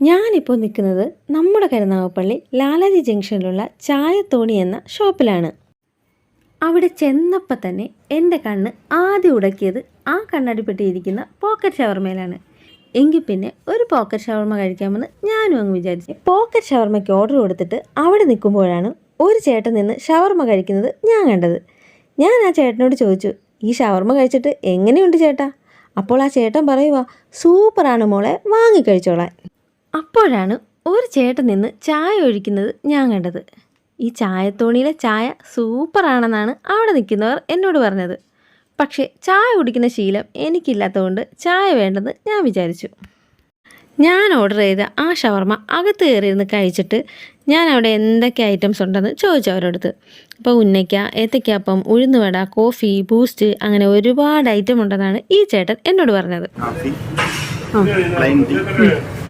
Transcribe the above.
ഞാനിപ്പോൾ നിൽക്കുന്നത് നമ്മുടെ കരുനാഗപ്പള്ളി ലാലാജി ജംഗ്ഷനിലുള്ള ചായത്തോണി എന്ന ഷോപ്പിലാണ്. അവിടെ ചെന്നപ്പോൾ തന്നെ എന്റെ കണ്ണ് ആദ്യം ഉടക്കിയത് ആ കണ്ണടിപ്പെട്ടിയിരിക്കുന്ന പോക്കറ്റ് ഷവർമയിലാണ്. എങ്കിൽ പിന്നെ ഒരു പോക്കറ്റ് ഷവർമ കഴിക്കാമെന്ന് ഞാനും അങ്ങ് വിചാരിച്ചു. പോക്കറ്റ് ഷവർമയ്ക്ക് ഓർഡർ കൊടുത്തിട്ട് അവിടെ നിൽക്കുമ്പോഴാണ് ഒരു ചേട്ടൻ നിന്ന് ഷവർമ കഴിക്കുന്നത് ഞാൻ കണ്ടത്. ഞാൻ ആ ചേട്ടനോട് ചോദിച്ചു ഈ ഷവർമ കഴിച്ചിട്ട് എങ്ങനെയുണ്ട് ചേട്ടാ? അപ്പോൾ ആ ചേട്ടൻ പറയുവാ സൂപ്പറാണ് മോളെ വാങ്ങി കഴിച്ചോളാൻ. അപ്പോഴാണ് ഒരു ചേട്ടൻ നിന്ന് ചായ ഒഴിക്കുന്നത് ഞാൻ കണ്ടത്. ഈ ചായത്തോണിയിലെ ചായ സൂപ്പറാണെന്നാണ് അവിടെ നിൽക്കുന്നവർ എന്നോട് പറഞ്ഞത്. പക്ഷേ ചായ കുടിക്കുന്ന ശീലം എനിക്കില്ലാത്തതുകൊണ്ട് ചായ വേണ്ടെന്ന് ഞാൻ വിചാരിച്ചു. ഞാൻ ഓർഡർ ചെയ്ത ആ ഷവർമ അകത്ത് കയറിയിരുന്ന് കഴിച്ചിട്ട് ഞാൻ അവിടെ എന്തൊക്കെ ഐറ്റംസ് ഉണ്ടെന്ന് ചോദിച്ചു അവരോടത്ത് അപ്പോൾ ഉന്നയ്ക്ക ഏത്തയ്ക്കാപ്പം ഉഴുന്നുവട കോഫി ബൂസ്റ്റ് അങ്ങനെ ഒരുപാട് ഐറ്റം ഉണ്ടെന്നാണ് ഈ ചേട്ടൻ എന്നോട് പറഞ്ഞത്.